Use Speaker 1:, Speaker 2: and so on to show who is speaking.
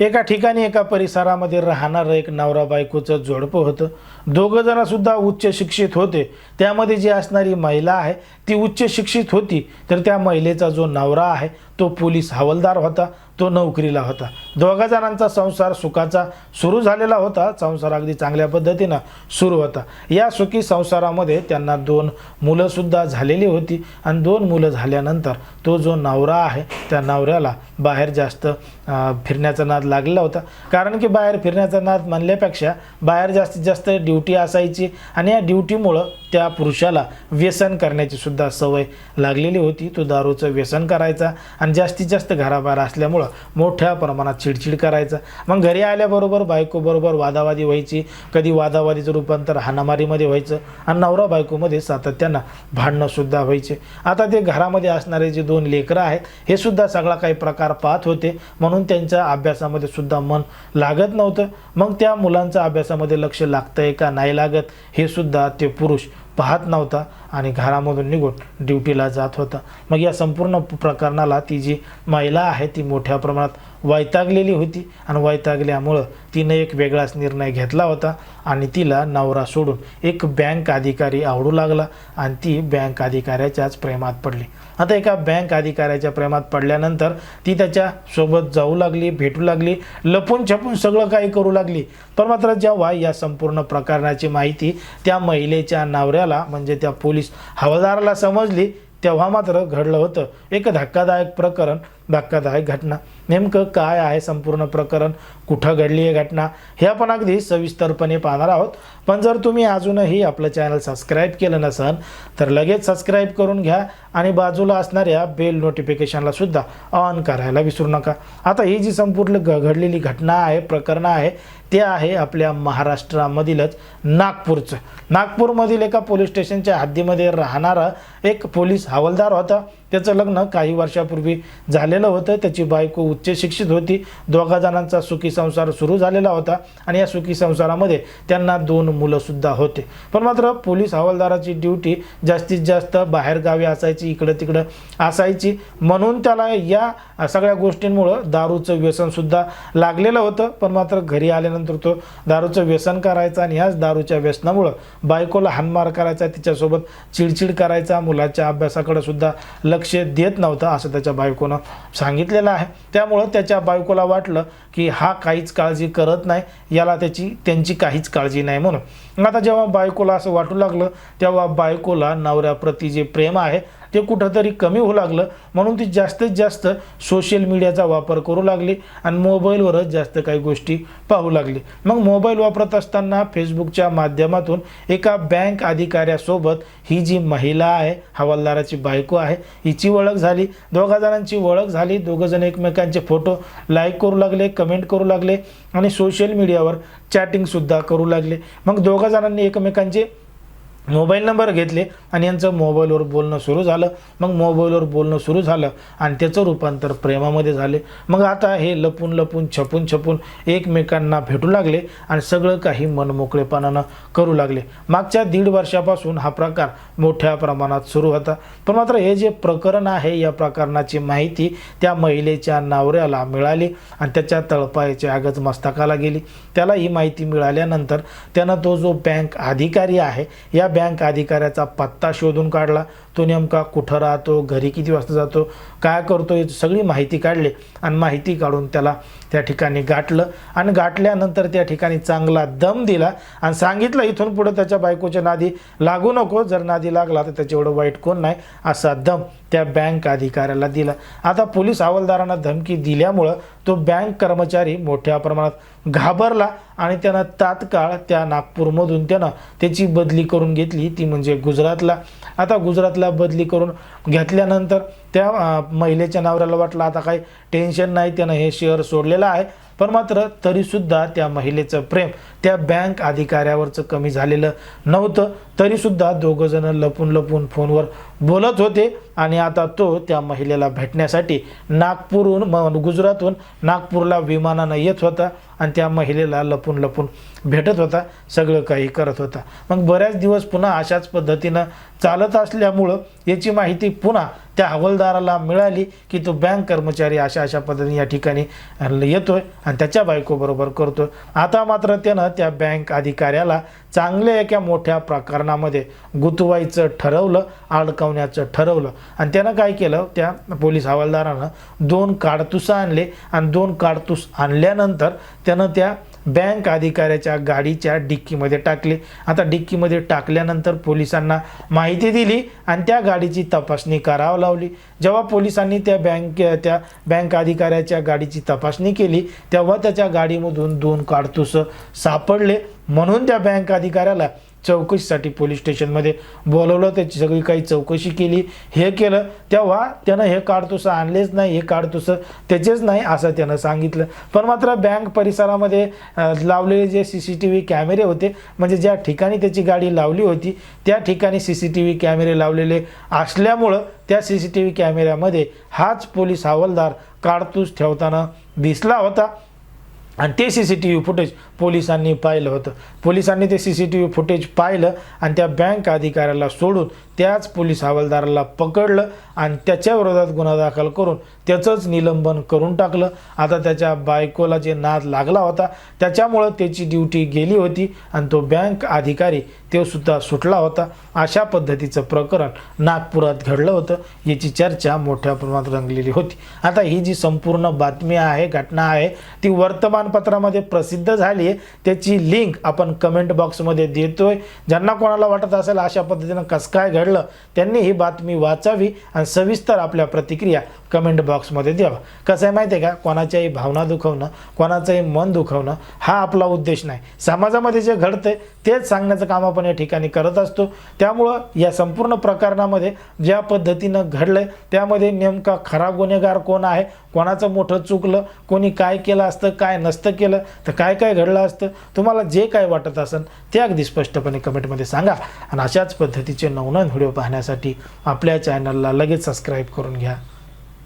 Speaker 1: एका ठिकाणी एका परिसरामध्ये राहणारं एक नवरा बायकोचं जोडपं होतं. दोघं जणसुद्धा उच्च शिक्षित होते. त्यामध्ये जी असणारी महिला आहे ती उच्च शिक्षित होती. तर त्या महिलेचा जो नवरा आहे तो पोलीस हवालदार होता. तो नोकरीला होता. दोघा जणांचा संसार सुखाचा सुरू झालेला होता. संसार अगदी चांगल्या पद्धतीनं सुरू होता. या सुखी संसारामध्ये त्यांना दोन मुलंसुद्धा झालेली होती. आणि दोन मुलं झाल्यानंतर तो जो नवरा आहे त्या नवऱ्याला बाहेर जास्त फिरण्याचा नाद लागलेला होता. कारण की बाहेर फिरण्याचा नाद म्हणल्यापेक्षा बाहेर जास्तीत जास्त ड्युटी असायची आणि या ड्युटीमुळं त्या पुरुषाला व्यसन करण्याची सुद्धा सवय लागलेली होती. तो दारूचं व्यसन करायचा आणि जास्तीत जास्त घराबाहेर असल्यामुळं मोठ्या प्रमाणात चिडचिड करायचा. मग घरी आल्याबरोबर बायकोबरोबर वादावादी व्हायची. कधी वादावादीचं रूपांतर हाणामारीमध्ये व्हायचं आणि नवरा बायकोमध्ये सातत्यानं भांडणंसुद्धा व्हायचे. आता ते घरामध्ये असणारे जे दोन लेकरं आहेत हे सुद्धा सगळा काही प्रकार पाहत होते. म्हणून त्यांच्या अभ्यासामध्ये सुद्धा मन लागत नव्हतं. मग त्या मुलांचं अभ्यासामध्ये लक्ष लागतंय का नाही लागत हे सुद्धा ते पुरुष पाहत नव्हता आणि घरामधून निघून ड्युटीला जात होता. मग या संपूर्ण प्रकरणाला ती जी महिला आहे ती मोठ्या प्रमाणात वैतागलेली होती आणि वैतागल्यामुळं तिनं एक वेगळाच निर्णय घेतला होता आणि तिला नवरा सोडून एक बँक अधिकारी आवडू लागला आणि ती बँक अधिकाऱ्याच्याच प्रेमात पडली. आता एका बँक अधिकाऱ्याच्या प्रेमात पडल्यानंतर ती त्याच्या सोबत जाऊ लागली भेटू लागली लपून छपून सगळं काही करू लागली. पण मात्र जेव्हा या संपूर्ण प्रकरणाची माहिती त्या महिलेच्या नवऱ्याला म्हणजे त्या पोलीस हवालदाराला समजली तेव्हा मात्र घडलं होतं. एक धक्कादायक प्रकरण धक्कादायक घटना. नेमकं काय आहे संपूर्ण प्रकरण? कुठं घडली आहे घटना? हे आपण अगदी सविस्तरपणे पाहणार आहोत. पण जर तुम्ही अजूनही आपलं चॅनल सबस्क्राईब केलं नसेल तर लगेच सबस्क्राईब करून घ्या आणि बाजूला असणाऱ्या बेल नोटिफिकेशनला सुद्धा ऑन करायला विसरू नका. आता ही जी संपूर्ण घ घडलेली घटना आहे प्रकरण आहे ते आहे आपल्या महाराष्ट्रामधीलच नागपूरचं. नागपूरमधील एका पोलीस स्टेशनच्या हद्दीमध्ये राहणारा एक पोलीस हवालदार होता. त्याचं लग्न काही वर्षापूर्वी झालेलं होतं. त्याची बायको उच्च शिक्षित होती. दोघा जणांचा सुखी संसार सुरू झालेला होता आणि या सुखी संसारामध्ये त्यांना दोन मुलंसुद्धा होते. पण मात्र पोलीस हवालदाराची ड्युटी जास्तीत जास्त बाहेरगावी असायची इकडं तिकडं असायची. म्हणून त्याला या सगळ्या गोष्टींमुळं दारूचं व्यसनसुद्धा लागलेलं होतं. पण मात्र घरी आल्यानंतर तो दारूचं व्यसन करायचा आणि ह्याच दारूच्या व्यसनामुळं बायकोला हानमार करायचा तिच्यासोबत चिडचिड करायचा मुलाच्या अभ्यासाकडे सुद्धा लक्ष देत नव्हता असं त्याच्या बायकोनं सांगितलेलं आहे. त्यामुळं त्याच्या बायकोला वाटलं की हा काहीच काळजी करत नाही याला त्याची त्यांची काहीच काळजी नाही म्हणून. आता जेव्हा बायकोला असं वाटू लागलं तेव्हा बायकोला नवऱ्याप्रती जे प्रेम आहे ते कुठंतरी कमी होऊ लागलं. म्हणून ती जास्तीत जास्त सोशल मीडियाचा वापर करू लागली आणि मोबाईलवरच जास्त काही गोष्टी पाहू लागली. मग मोबाईल वापरत असताना फेसबुकच्या माध्यमातून एका बँक अधिकाऱ्यासोबत ही जी महिला आहे हवालदाराची बायको आहे हिची ओळख झाली. दोघा जणांची ओळख झाली. दोघंजण एकमेकांचे फोटो लाईक करू लागले कमेंट करू लागले आणि सोशल मीडियावर चॅटिंगसुद्धा करू लागले. मग दोघा जणांनी एकमेकांचे मोबाईल नंबर घेतले आणि यांचं मोबाईलवर बोलणं सुरू झालं. मग मोबाईलवर बोलणं सुरू झालं आणि त्याचं रूपांतर प्रेमामध्ये झाले. मग आता हे लपून लपून छपून छपून एकमेकांना भेटू लागले आणि सगळं काही मनमोकळेपणानं करू लागले. मागच्या दीड वर्षापासून हा प्रकार मोठ्या प्रमाणात सुरू होता. पण मात्र हे जे प्रकरण आहे या प्रकरणाची माहिती त्या महिलेच्या नावऱ्याला मिळाली आणि त्याच्या तळपायाच्या आगच मस्तकाला गेली. त्याला ही माहिती मिळाल्यानंतर त्यानं तो जो बँक अधिकारी आहे या बँक अधिकाऱ्याचा पत्ता शोधून काढला. तो नेमका कुठं राहतो? घरी किती वाजता जातो? काय करतो याची सगळी माहिती काढली आणि माहिती काढून त्याला त्या ठिकाणी गाठलं आणि गाठल्यानंतर त्या ठिकाणी चांगला दम दिला आणि सांगितलं इथून पुढं त्याच्या बायकोच्या नादी लागू नको जर नादी लागला तर त्याच्या एवढं वाईट कोण नाही असा दम त्या बँक अधिकाऱ्याला दिला. आता पोलीस हवालदारांना धमकी दिल्यामुळं तो बँक कर्मचारी मोठ्या प्रमाणात घाबरला आणि त्यानं तात्काळ त्या नागपूरमधून त्यानं त्याची बदली करून घेतली. ती म्हणजे गुजरातला. आता गुजरातला बदली करून घेतल्यानंतर त्या महिलेच्या नवऱ्याला वाटलं आता काही टेन्शन नाही त्यानं हे शहर सोडलेलं आहे. पण मात्र तरीसुद्धा त्या महिलेचं प्रेम त्या बँक अधिकाऱ्यावरचं कमी झालेलं नव्हतं. तरीसुद्धा दोघंजणं लपून लपून फोनवर बोलत होते आणि आता तो त्या महिलेला भेटण्यासाठी नागपूरहून म गुजरातहून नागपूरला विमानानं येत होता आणि त्या महिलेला लपून लपून भेटत होता. सगळं काही करत होता. मग बऱ्याच दिवस पुन्हा अशाच पद्धतीनं चालत असल्यामुळं याची माहिती पुन्हा त्या हवालदाराला मिळाली की तो बँक कर्मचारी अशा अशा पद्धतीने या ठिकाणी येतोय. आणि त्याच्या बायकोबरोबर करतो आता मात्र त्यानं त्या बँक अधिकाऱ्याला चांगल्या एका मोठ्या प्रकरणामध्ये गुतवायचं ठरवलं अडकवण्याचं ठरवलं. आणि त्यानं काय केलं? त्या पोलीस हवालदारानं दोन काडतुसं आणले. आणि दोन काडतूस आणल्यानंतर त्यानं त्या बँक अधिकाऱ्याच्या गाडीच्या डिक्कीमध्ये टाकले. आता डिक्कीमध्ये टाकल्यानंतर पोलिसांना माहिती दिली आणि त्या गाडीची तपासणी करावं लावली. जेव्हा पोलिसांनी त्या बँक त्या बँक अधिकाऱ्याच्या गाडीची तपासणी केली तेव्हा त्याच्या गाडीमधून दोन काडतुसं सापडले. म्हणून त्या बँक अधिकाऱ्याला चौकशीसाठी पोलीस स्टेशनमध्ये बोलवलं त्याची सगळी काही चौकशी केली. हे केलं तेव्हा त्यानं हे काडतुसं आणलेच नाही हे काडतुसं त्याचेच नाही असं त्यानं सांगितलं. पण मात्र बँक परिसरामध्ये लावलेले जे सी सी टी व्ही कॅमेरे होते म्हणजे ज्या ठिकाणी त्याची गाडी लावली होती त्या ठिकाणी सी सी टी व्ही कॅमेरे लावलेले असल्यामुळं त्या सी सी टी व्ही कॅमेऱ्यामध्ये हाच पोलीस हवालदार काडतूस ठेवताना दिसला होता. आणि ते C C T V footage पोलिसांनी पाहिलं होतं. पोलिसांनी ते C C T V footage पाहिलं आणि त्या बँक अधिकाऱ्याला सोडून त्याच पोलीस हवालदाराला पकडलं आणि त्याच्या विरोधात गुन्हा दाखल करून त्याचंच निलंबन करून टाकलं. आता त्याच्या बायकोला जे नाद लागला होता त्याच्यामुळं त्याची ड्युटी गेली होती आणि तो बँक अधिकारी तो सुद्धा सुटला होता. अशा पद्धतीचं प्रकरण नागपुरात घडलं होतं. याची चर्चा मोठ्या प्रमाणात रंगलेली होती. आता ही जी संपूर्ण बातमी आहे घटना आहे ती वर्तमानपत्रामध्ये प्रसिद्ध झाली आहे त्याची लिंक आपण कमेंट बॉक्समध्ये देतोय. ज्यांना कोणाला वाटत असेल अशा पद्धतीनं कसं काय घडलं त्यांनी ही बातमी वाचावी आणि सविस्तर आपल्या प्रतिक्रिया कमेंट बॉक्समध्ये द्यावा. कसं आहे माहिती आहे का? कोणाच्याही भावना दुखवणं कोणाचंही मन दुखवणं हा आपला उद्देश नाही. समाजामध्ये जे घडतंय तेच सांगण्याचं काम आपण या ठिकाणी करत असतो. त्यामुळं या संपूर्ण प्रकरणामध्ये ज्या पद्धतीनं घडलंय त्यामध्ये नेमका खरा गुन्हेगार कोण आहे? कोणाचं मोठं चुकलं? कोणी काय केलं असतं काय नसतं केलं? तर काय काय घडलं असतं. तुम्हाला जे काय वाटत असेल ते अगदी स्पष्टपणे कमेंटमध्ये सांगा. आणि अशाच पद्धतीचे नवनवीन व्हिडिओ पाहण्यासाठी आपल्या चॅनलला लगेच सबस्क्राईब करून घ्या.